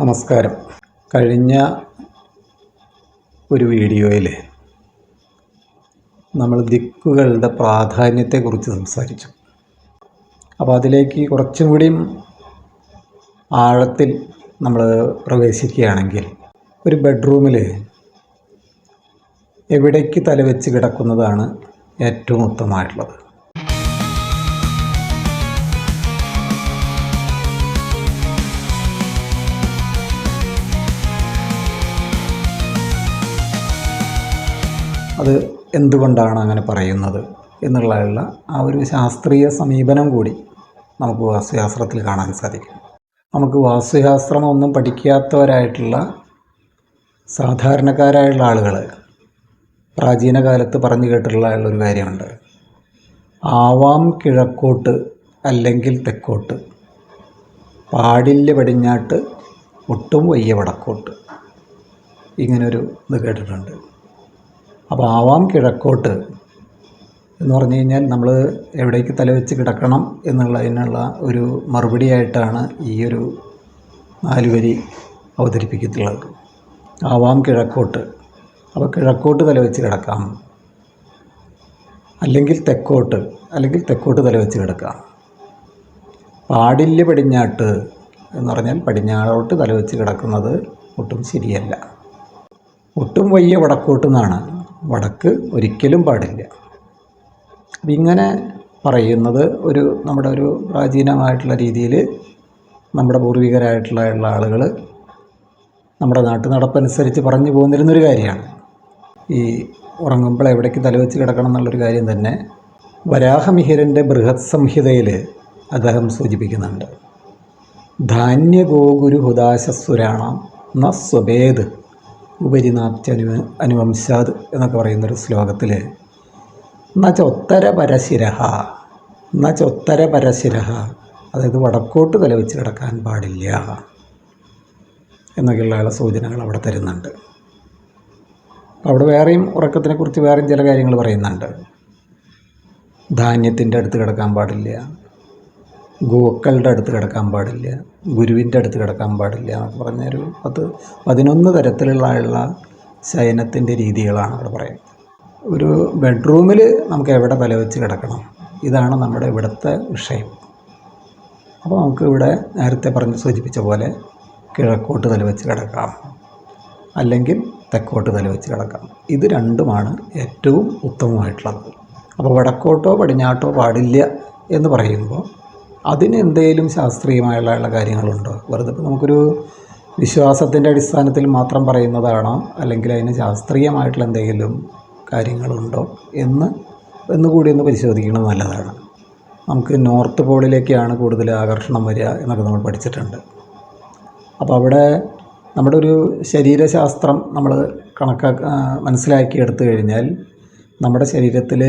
നമസ്കാരം. കഴിഞ്ഞ ഒരു വീഡിയോയിൽ നമ്മൾ ദിക്കുകളുടെ പ്രാധാന്യത്തെക്കുറിച്ച് സംസാരിച്ചു. അപ്പോൾ അതിലേക്ക് കുറച്ചും കൂടിയും ആഴത്തിൽ നമ്മൾ പ്രവേശിക്കുകയാണെങ്കിൽ ഒരു ബെഡ്റൂമിൽ എവിടേക്ക് തലവെച്ച് കിടക്കുന്നതാണ് ഏറ്റവും ഉത്തമമായിട്ടുള്ളത്? അത് എന്തുകൊണ്ടാണ് അങ്ങനെ പറയുന്നത് എന്നുള്ളതിലുള്ള ആ ഒരു ശാസ്ത്രീയ സമീപനം കൂടി നമുക്ക് വാസ്തുശാസ്ത്രത്തിൽ കാണാൻ സാധിക്കും. നമുക്ക് വാസ്തുശാസ്ത്രം ഒന്നും പഠിക്കാത്തവരായിട്ടുള്ള സാധാരണക്കാരായുള്ള ആളുകൾ പ്രാചീന കാലത്ത് പറഞ്ഞു കേട്ടിട്ടുള്ള ഒരു കാര്യമുണ്ട്. ആവാം കിഴക്കോട്ട് അല്ലെങ്കിൽ തെക്കോട്ട്. പാടില്ല പടിഞ്ഞാട്ട് ഒട്ടും വയ്യ വടക്കോട്ട്. ഇങ്ങനൊരു ഇത് കേട്ടിട്ടുണ്ട്. അപ്പോൾ ആവാം കിഴക്കോട്ട് എന്ന് പറഞ്ഞു കഴിഞ്ഞാൽ നമ്മൾ എവിടേക്ക് തലവെച്ച് കിടക്കണം എന്നുള്ളതിനുള്ള ഒരു മറുപടിയായിട്ടാണ് ഈ ഒരു നാല് വരി അവതരിപ്പിക്കത്തുള്ളത് ആവാം കിഴക്കോട്ട്. അപ്പോൾ കിഴക്കോട്ട് തലവെച്ച് കിടക്കാം. അല്ലെങ്കിൽ തെക്കോട്ട് അല്ലെങ്കിൽ തെക്കോട്ട് തലവെച്ച് കിടക്കാം. പാടില്ല പടിഞ്ഞാട്ട് എന്ന് പറഞ്ഞാൽ പടിഞ്ഞാറോട്ട് തലവെച്ച് കിടക്കുന്നത് ഒട്ടും ശരിയല്ല. ഒട്ടും വയ്യ വടക്കോട്ട് നിന്നാണ് വടക്ക് ഒരിക്കലും പാടില്ല. ഇങ്ങനെ പറയുന്നത് ഒരു നമ്മുടെ ഒരു പ്രാചീനമായിട്ടുള്ള രീതിയിൽ നമ്മുടെ പൂർവികരായിട്ടുള്ള ആളുകൾ നമ്മുടെ നാട്ടു നടപ്പനുസരിച്ച് പറഞ്ഞു പോന്നിരുന്നൊരു കാര്യമാണ്. ഈ ഉറങ്ങുമ്പോൾ എവിടേക്ക് തലവെച്ച് കിടക്കണം എന്നുള്ളൊരു കാര്യം തന്നെ വരാഹമിഹിരന്റെ ബൃഹത് സംഹിതയിൽ അദ്ദേഹം സൂചിപ്പിക്കുന്നുണ്ട്. ധാന്യഗോഗുരു ഹുദാശസ്വരാണം ന സ്വഭേദ്. ഉപരിനാപ്തി അനു അനുവംശാത് എന്നൊക്കെ പറയുന്നൊരു ശ്ലോകത്തിൽ ന ചൊത്തര പരശിരഹ ന ചൊത്തര പരശിരഹ അതായത് വടക്കോട്ട് തലവെച്ച് കിടക്കാൻ പാടില്ല എന്നൊക്കെയുള്ള സൂചനകൾ അവിടെ തരുന്നുണ്ട്. അവിടെ വേറെയും ഉറക്കത്തിനെക്കുറിച്ച് വേറെയും ചില കാര്യങ്ങൾ പറയുന്നുണ്ട്. ധാന്യത്തിന്റെ അടുത്ത് കിടക്കാൻ പാടില്ല. ഗോക്കളുടെ അടുത്ത് കിടക്കാൻ പാടില്ല ഗുരുവിന്റെ അടുത്ത് കിടക്കാൻ പാടില്ല എന്നൊക്കെ പറഞ്ഞൊരു പത്ത് പതിനൊന്ന് തരത്തിലുള്ള ശയനത്തിന്റെ രീതികളാണ് അവിടെ പറയുന്നത്. ഒരു ബെഡ്റൂമിൽ നമുക്ക് എവിടെ തലവെച്ച് കിടക്കണം? ഇതാണ് നമ്മുടെ ഇവിടുത്തെ വിഷയം. അപ്പോൾ നമുക്ക് ഇവിടെ നേരത്തെ പറഞ്ഞ് സൂചിപ്പിച്ച പോലെ കിഴക്കോട്ട് തല വെച്ച് കിടക്കാം അല്ലെങ്കിൽ തെക്കോട്ട് തല വെച്ച് കിടക്കാം. ഇത് രണ്ടുമാണ് ഏറ്റവും ഉത്തമമായിട്ടുള്ളത്. അപ്പോൾ വടക്കോട്ടോ പടിഞ്ഞാട്ടോ പാടില്ല എന്ന് പറയുമ്പോൾ അതിന് എന്തെങ്കിലും ശാസ്ത്രീയമായുള്ള കാര്യങ്ങളുണ്ടോ? വെറുതെ ഇപ്പോൾ നമുക്കൊരു വിശ്വാസത്തിന്റെ അടിസ്ഥാനത്തിൽ മാത്രം പറയുന്നതാണോ? അല്ലെങ്കിൽ അതിന് ശാസ്ത്രീയമായിട്ടുള്ള എന്തെങ്കിലും കാര്യങ്ങളുണ്ടോ? എന്ന് എന്നുകൂടി ഒന്ന് പരിശോധിക്കുന്നത് നല്ലതാണ്. നമുക്ക് നോർത്ത് പോളിലേക്കാണ് കൂടുതൽ ആകർഷണം വരിക എന്നൊക്കെ നമ്മൾ പഠിച്ചിട്ടുണ്ട്. അപ്പോൾ അവിടെ നമ്മുടെ ഒരു ശരീരശാസ്ത്രം നമ്മൾ കണക്കാക്ക മനസ്സിലാക്കി എടുത്തു കഴിഞ്ഞാൽ നമ്മുടെ ശരീരത്തിൽ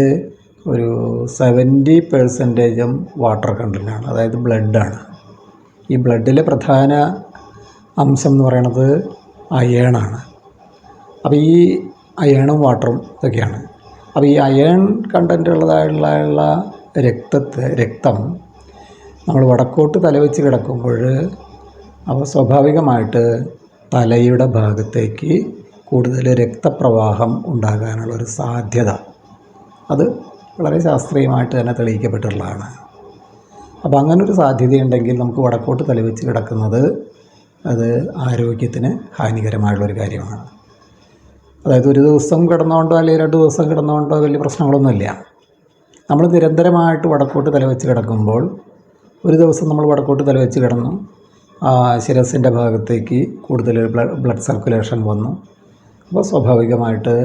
ഒരു സെവന്റി പെർസെന്റേജും വാട്ടർ കണ്ടന്റാണ് അതായത് ബ്ലഡാണ് ഈ ബ്ലഡിലെ പ്രധാന അംശം എന്ന് പറയുന്നത് അയേണാണ് അപ്പോൾ ഈ അയേണും വാട്ടറും ഇതൊക്കെയാണ്. അപ്പോൾ ഈ അയേൺ കണ്ടന്റ് ഉള്ളതായുള്ള രക്തത്തെ രക്തം നമ്മൾ വടക്കോട്ട് തലവെച്ച് കിടക്കുമ്പോൾ അവ സ്വാഭാവികമായിട്ട് തലയുടെ ഭാഗത്തേക്ക് കൂടുതൽ രക്തപ്രവാഹം ഉണ്ടാകാനുള്ളൊരു സാധ്യത. അത് വളരെ ശാസ്ത്രീയമായിട്ട് തന്നെ തെളിയിക്കപ്പെട്ടിട്ടുള്ളതാണ്. അപ്പോൾ അങ്ങനൊരു സാധ്യതയുണ്ടെങ്കിൽ നമുക്ക് വടക്കോട്ട് തലവെച്ച് കിടക്കുന്നത് അത് ആരോഗ്യത്തിന് ഹാനികരമായിട്ടുള്ളൊരു കാര്യമാണ്. അതായത് ഒരു ദിവസം കിടന്നുകൊണ്ടോ അല്ലെങ്കിൽ രണ്ട് ദിവസം കിടന്നുകൊണ്ടോ വലിയ പ്രശ്നങ്ങളൊന്നുമില്ല. നമ്മൾ നിരന്തരമായിട്ട് വടക്കോട്ട് തലവെച്ച് കിടക്കുമ്പോൾ ഒരു ദിവസം നമ്മൾ വടക്കോട്ട് തലവെച്ച് കിടന്നു. ശിരസിന്റെ ഭാഗത്തേക്ക് കൂടുതൽ ബ്ലഡ് സർക്കുലേഷൻ വന്നു. അപ്പോൾ സ്വാഭാവികമായിട്ട്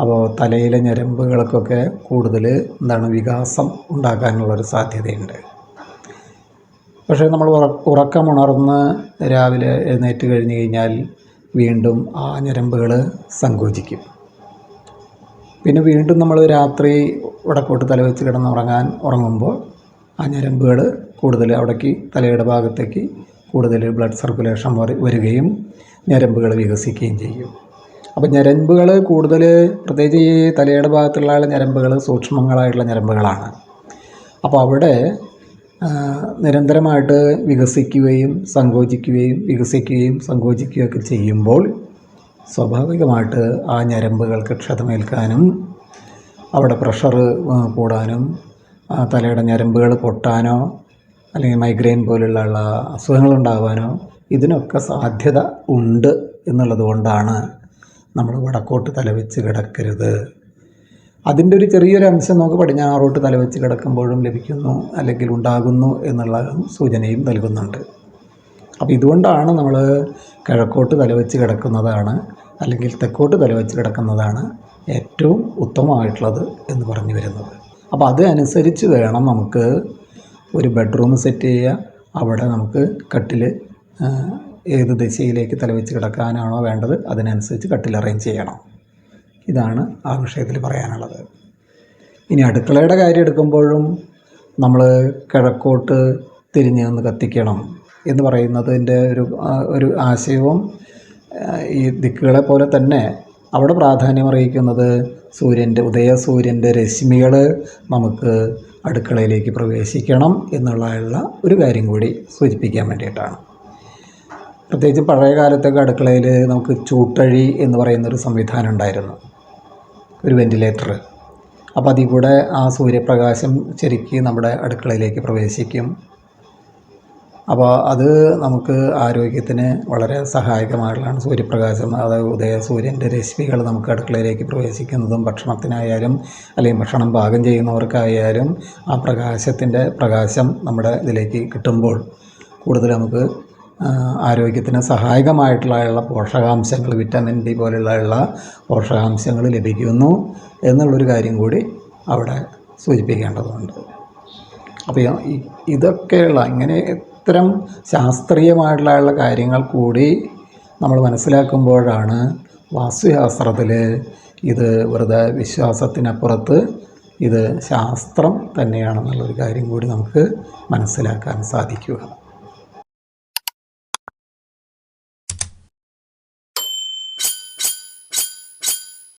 അപ്പോൾ തലയിലെ ഞരമ്പുകൾക്കൊക്കെ കൂടുതൽ എന്താണ് വികാസം ഉണ്ടാക്കാനുള്ളൊരു സാധ്യതയുണ്ട്. പക്ഷേ നമ്മൾ ഉറക്കമുണർന്ന് രാവിലെ എഴുന്നേറ്റ് കഴിഞ്ഞ് കഴിഞ്ഞാൽ വീണ്ടും ആ ഞരമ്പുകൾ സങ്കോചിക്കും. പിന്നെ വീണ്ടും നമ്മൾ രാത്രി വടക്കോട്ട് തലവെച്ച് കിടന്നുറങ്ങാൻ ഉറങ്ങുമ്പോൾ ആ ഞരമ്പുകൾ കൂടുതൽ അവിടേക്ക് തലയുടെ ഭാഗത്തേക്ക് കൂടുതൽ ബ്ലഡ് സർക്കുലേഷൻ വരികയും ഞരമ്പുകൾ വികസിക്കുകയും ചെയ്യും. അപ്പോൾ ഞരമ്പുകൾ കൂടുതൽ പ്രത്യേകിച്ച് ഈ തലയുടെ ഭാഗത്തുള്ള ഞരമ്പുകൾ സൂക്ഷ്മങ്ങളായിട്ടുള്ള ഞരമ്പുകളാണ്. അപ്പോൾ അവിടെ നിരന്തരമായിട്ട് വികസിക്കുകയും സങ്കോചിക്കുകയും വികസിക്കുകയും സങ്കോചിക്കുകയും ഒക്കെ ചെയ്യുമ്പോൾ സ്വാഭാവികമായിട്ട് ആ ഞരമ്പുകൾക്ക് ക്ഷതമേൽക്കാനും അവിടെ പ്രഷർ കൂടാനും തലയുടെ ഞരമ്പുകൾ പൊട്ടാനോ അല്ലെങ്കിൽ മൈഗ്രെയിൻ പോലുള്ള അസുഖങ്ങളുണ്ടാകാനോ ഇതിനൊക്കെ സാധ്യത ഉണ്ട് എന്നുള്ളത് കൊണ്ടാണ് നമ്മൾ വടക്കോട്ട് തലവെച്ച് കിടക്കരുത്. അതിന്റെ ഒരു ചെറിയൊരു അംശം നമുക്ക് പടിഞ്ഞാറോട്ട് തലവെച്ച് കിടക്കുമ്പോഴും ലഭിക്കുന്നു അല്ലെങ്കിൽ ഉണ്ടാകുന്നു എന്നുള്ള സൂചനയും നൽകുന്നുണ്ട്. അപ്പോൾ ഇതുകൊണ്ടാണ് നമ്മൾ കിഴക്കോട്ട് തലവെച്ച് കിടക്കുന്നതാണ് അല്ലെങ്കിൽ തെക്കോട്ട് തലവെച്ച് കിടക്കുന്നതാണ് ഏറ്റവും ഉത്തമമായിട്ടുള്ളത് എന്ന് പറഞ്ഞു വരുന്നത്. അപ്പോൾ അതനുസരിച്ച് വേണം നമുക്ക് ഒരു ബെഡ്റൂം സെറ്റ് ചെയ്യുക. അവിടെ നമുക്ക് കട്ടിൽ ഏത് ദിശയിലേക്ക് തലവെച്ച് കിടക്കാനാണോ വേണ്ടത് അതിനനുസരിച്ച് കട്ടിൽ അറേഞ്ച് ചെയ്യണം. ഇതാണ് ആ വിഷയത്തിൽ പറയാനുള്ളത്. ഇനി അടുക്കളയുടെ കാര്യം എടുക്കുമ്പോഴും നമ്മൾ കിഴക്കോട്ട് തിരിഞ്ഞ് നിന്ന് കത്തിക്കണം എന്ന് പറയുന്നതിന്റെ ഒരു ഒരു ആശയവും ഈ ദിക്കുകളെ പോലെ തന്നെ അവിടെ പ്രാധാന്യം അറിയിക്കുന്നത് സൂര്യന്റെ ഉദയ സൂര്യന്റെ രശ്മികൾ നമുക്ക് അടുക്കളയിലേക്ക് പ്രവേശിക്കണം എന്നുള്ള ഒരു കാര്യം കൂടി സൂചിപ്പിക്കാൻ വേണ്ടിയിട്ടാണ്. പ്രത്യേകിച്ച് പഴയ കാലത്തൊക്കെ അടുക്കളയിൽ നമുക്ക് ചൂട്ടഴി എന്ന് പറയുന്നൊരു സംവിധാനം ഉണ്ടായിരുന്നു. ഒരു വെന്റിലേറ്റർ അപ്പോൾ അതിൽ കൂടെ ആ സൂര്യപ്രകാശം ശരിക്ക് നമ്മുടെ അടുക്കളയിലേക്ക് പ്രവേശിക്കും. അപ്പോൾ അത് നമുക്ക് ആരോഗ്യത്തിന് വളരെ സഹായകമായിട്ടുള്ളതാണ് സൂര്യപ്രകാശം. അതായത് ഉദയ സൂര്യന്റെ രശ്മികൾ നമുക്ക് അടുക്കളയിലേക്ക് പ്രവേശിക്കുന്നതും ഭക്ഷണത്തിനായാലും അല്ലെങ്കിൽ ഭക്ഷണം പാകം ചെയ്യുന്നവർക്കായാലും ആ പ്രകാശത്തിന്റെ പ്രകാശം നമ്മുടെ ഇതിലേക്ക് കിട്ടുമ്പോൾ കൂടുതൽ നമുക്ക് ആരോഗ്യത്തിന് സഹായകമായിട്ടുള്ള പോഷകാംശങ്ങൾ വിറ്റാമിൻ ഡി പോലെയുള്ള പോഷകാംശങ്ങൾ ലഭിക്കുന്നു എന്നുള്ളൊരു കാര്യം കൂടി അവിടെ സൂചിപ്പിക്കേണ്ടതുണ്ട്. അപ്പോൾ ഇതൊക്കെയുള്ള ഇങ്ങനെ ഇത്തരം ശാസ്ത്രീയമായിട്ടുള്ള കാര്യങ്ങൾ കൂടി നമ്മൾ മനസ്സിലാക്കുമ്പോഴാണ് വാസ്തുശാസ്ത്രത്തിൽ ഇത് വെറുതെ വിശ്വാസത്തിനപ്പുറത്ത് ഇത് ശാസ്ത്രം തന്നെയാണെന്നുള്ളൊരു കാര്യം കൂടി നമുക്ക് മനസ്സിലാക്കാൻ സാധിക്കുക.